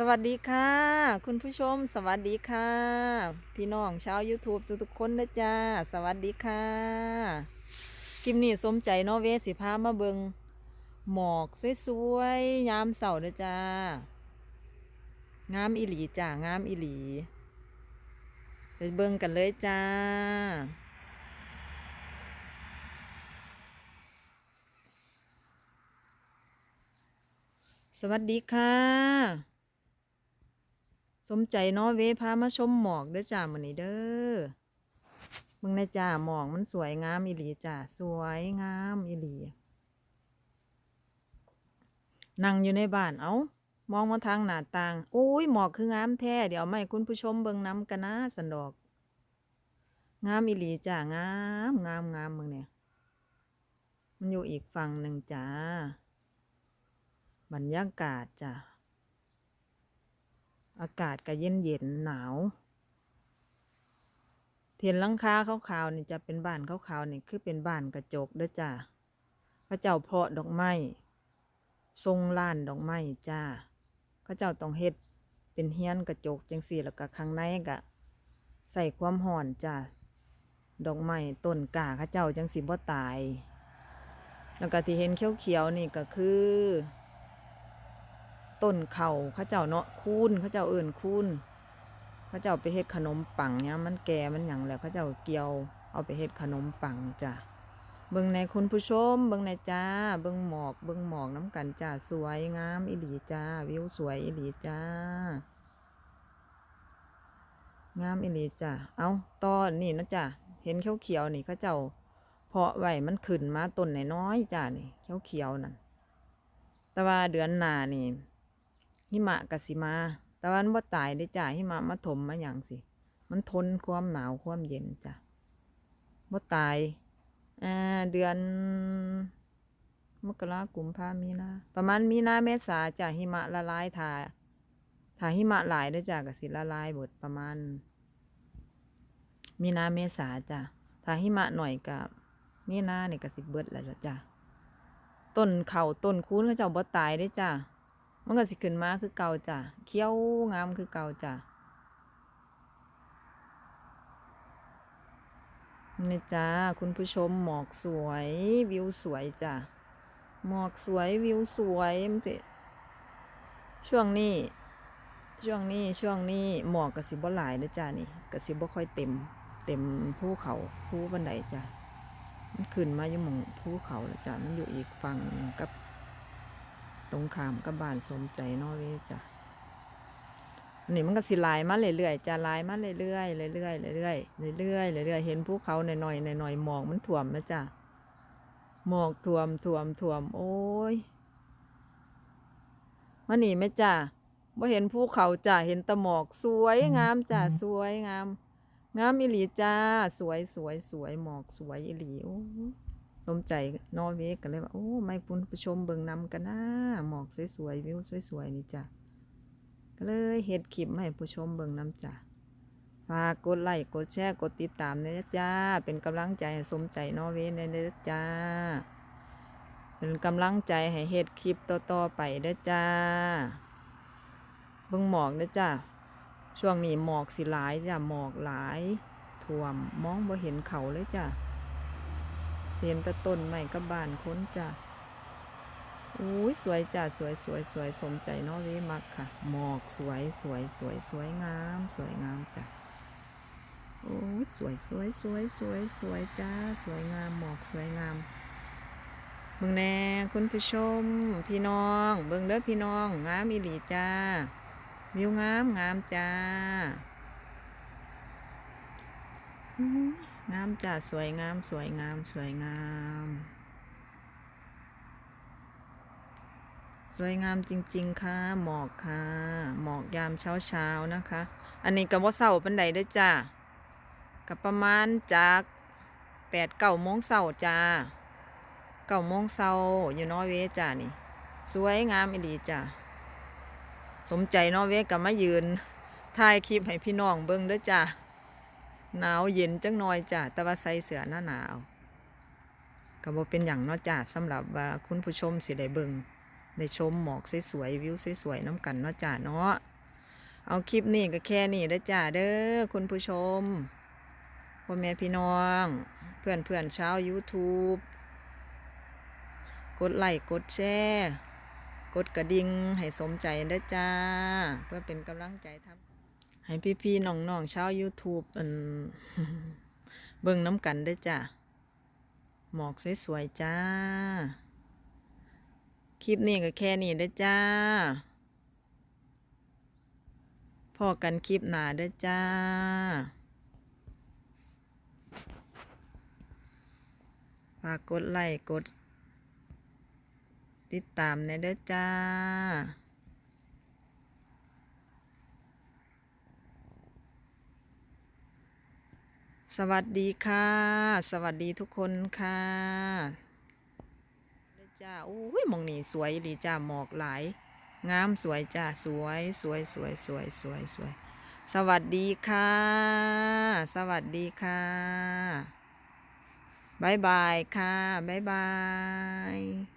สวัสดีค่ะ คุณผู้ชม สวัสดีค่ะ พี่น้องชาว YouTube ทุกๆคนนะจ้า สวัสดีค่ะคลิปนี้สมใจเนอเวสิพามาเบิงหมอกสวยๆยามเสาร์นะจ้างามอีหลีจ้างามอีหลีไปเบิงกันเลยจ้าสวัสดีค่ะ สมใจเนาะเวพามาชมหมอกเด้อจ้ามื้อนี้เด้อมึงในจ้าหมอกมันสวยงามอีหลีจ้าสวยงามอีหลีนั่งอยู่ในบ้านเอามองมาทางหน้าต่าง โอ้ย หมอกคืองามแท้ เดี๋ยวไม่คุณผู้ชมเบิ่งน้ำกันนะสันดอก งามอีหลีจ้างามงามงามมึงเนี่ย มันอยู่อีกฝั่งหนึ่งจ้า บรรยากาศจ้ะ อากาศก็เย็นเย็นหนาว เทียนลังคาขาวๆนี่จะเป็นบ้านขาวๆนี่คือเป็นบ้านกระจกเด้อจ้าพระเจ้าเพาะดอกไม้ทรงล้านดอกไม้จ้าพระเจ้าต้องเฮ็ดเป็นเฮียนกระจกจังสี่แล้วก็ข้างในก็ใส่ความห่อนจ้าดอกไม้ต้นกาข้าเจ้าจังสิบ่ตาย แล้วก็ที่เห็นเขียวๆนี่ก็คือ ต้นเข่าเขาเจ้าเนาะคูนเขาเจ้าเอิ่นคูนเขาเจ้าไปเฮ็ดขนมปังเนี่ยมันแก่มันหยังแล้วเขาเจ้าเกี่ยวเอาไปเฮ็ดขนมปังจ้ะเบิ่งในคุณผู้ชม เบิ่งในจ้า เบิ่งหมอก เบิ่งหมอกน้ำกันจ้า สวยงามอีหลีจ้า วิวสวยอีหลีจ้า งามอีหลีจ้า เอาตอนนี่นะจ้ะเห็นเขียวๆนี่เขาเจ้า เพาะไว้มันขึ้นมาต้นน้อยๆจ้านี่เขียวๆนั่นแต่ว่าเดือนหน้านี่ หิมะกสิมา แต่ว่ามันบ่ตายได้จ้าหิมะมาถมมาอย่างสิ มันทนความหนาวความเย็นจ้ะบ่ตายอ่าเดือน มกรากุมภามีนาประมาณมีนาเมษาจ้ะหิมะละลายถ่าถ้าหิมะหลายได้จ้ะกสิละลายบดประมาณ มีนาเมษาจ้ะถ้าหิมะหน่อยก็มีนาเนี่ยกสิเบิดแล้วล่ะจ้ะต้นเขาต้นคูนเขาเจ้าบ่ตายได้จ้ะ มันก็สิขึ้นมาคือเก่าจ้ะเขี้ยวงามคือเก่าจ้ะนี่จ้าคุณผู้ชมหมอกสวยวิวสวยจ้ะหมอกสวยวิวสวยมันจะช่วงนี้ ช่วงนี้ช่วงนี้หมอกกระสิบ่หลายเด้อจ้านี่กระสิบ่ค่อยเต็ม เต็มภูเขาภูบันไดจ้ะมันขึ้นมาอยู่หมองภูเขาแล้วจ้ะมันอยู่อีกฝั่งกับ ตรงข้ามกับบ้านสมใจนอร์เวย์จ้ะอันนี้มันก็สิหลายมาเรื่อยๆจ้ะหลายมาเรื่อยๆเรื่อยๆเรื่อยๆเรื่อยๆเรื่อยๆเห็นภูเขาหน่อยๆหน่อยๆหมอกมันท่วมนะจ้ะหมอกท่วมท่วมท่วมโอ้ยมานี่ไหมจ้ะบ่เห็นภูเขาจ้ะเห็นแตะหมอกสวยงามจ้ะสวยงาม งามอีหลีจ้า สวยสวยสวยหมอกสวยอีหลีโอ้ย สมใจนอร์เวย์กันเลยว่า โอ้ไม่คุณผู้ชมเบิ่งนำกันนะหมอกสวยๆวิวสวยๆนี่จ้ะก็เลยเฮ็ดคลิปมให้ผู้ชมเบิ่งนำจ้ะฝากกดไลค์กดแชร์กดติดตามเนยจ้า เป็นกำลังใจให้สมใจนอร์เวย์เนยจ้า เป็นกำลังใจให้เฮ็ดคลิปต่อๆไปเด้อจ้าเบิ่งหมอกเด้อจ้าช่วงนี้หมอกสิหลายจ้ะหมอกหลายท่วมมองบ่เห็นเขาเลยจ้ะ เสียนตะต้นใหม่กับบานค้นจ้ะอุ้ยสวยจ้ะสวยสวยสวยสมใจเนอเวมักค่ะ หมอกสวยสวยสวยสวยงาม สวยงามจ้ะโอ้ยสวยสวยสวยสวยสวยจ้า สวยงามหมอกสวยงามเบิ่งแน่คุณผู้ชม พี่น้อง เบิ่งเด้อพี่น้องงามอีหลีจ้าวิวงามงามจ้า งามจ้ะสวยงามสวยงามสวยงาม สวยงามจริง ๆ ค่ะ หมอกค่ะ หมอกยามเช้าเช้าๆนะคะ อันนี้ก็บ่เศร้าปันใดด้อจ้ากับประมาณจากแปดเก้าโมงเช้าจ้าเก้าโมงเช้าอยู่นอเวจ้านี่ สวยงามอีหลีจ้าสมใจนอเวย์ก็มายืนถ่ายคลิปให้พี่น้องเบิ่งด้อจ้า หนาวเย็นจังหน่อยจ้ะแต่ว่าใส่เสื้อหน้าหนาวก็บ่เป็นอย่างเนาะจ้ะสำหรับว่าคุณผู้ชมสิได้เบิ่งได้ชมหมอกสวยๆวิวสวยๆน้ำกันเนาะจ้าเนาะเอาคลิปนี้ก็แค่นี้เด้จ้าเด้อคุณผู้ชมพ่อแม่พี่น้อง เพื่อนเพื่อนๆชาว YouTube กดไลค์กดแชร์กดกระดิ่งให้สมใจเด้จ้า เพื่อเป็นกำลังใจทำ ให้พี่ๆน้องๆชาว YouTube อันเบิ่งน้ำกันเด้จ้าหมอกสวยๆจ้า คลิปนี้ก็แค่นี้เด้จ้าพอกันคลิปหนาเด้จ้าฝากกดไลค์กด ติดตามในเด้อจ้า สวัสดีค่ะ สวัสดีทุกคนค่ะจ้าโอ้ยมองนี่สวยดีจ้าหมอกหลาย งามสวยจ้าสวยสวยสวยสวยสวยสวย สวัสดีค่ะ สวัสดีค่ะบายบายค่ะบายบาย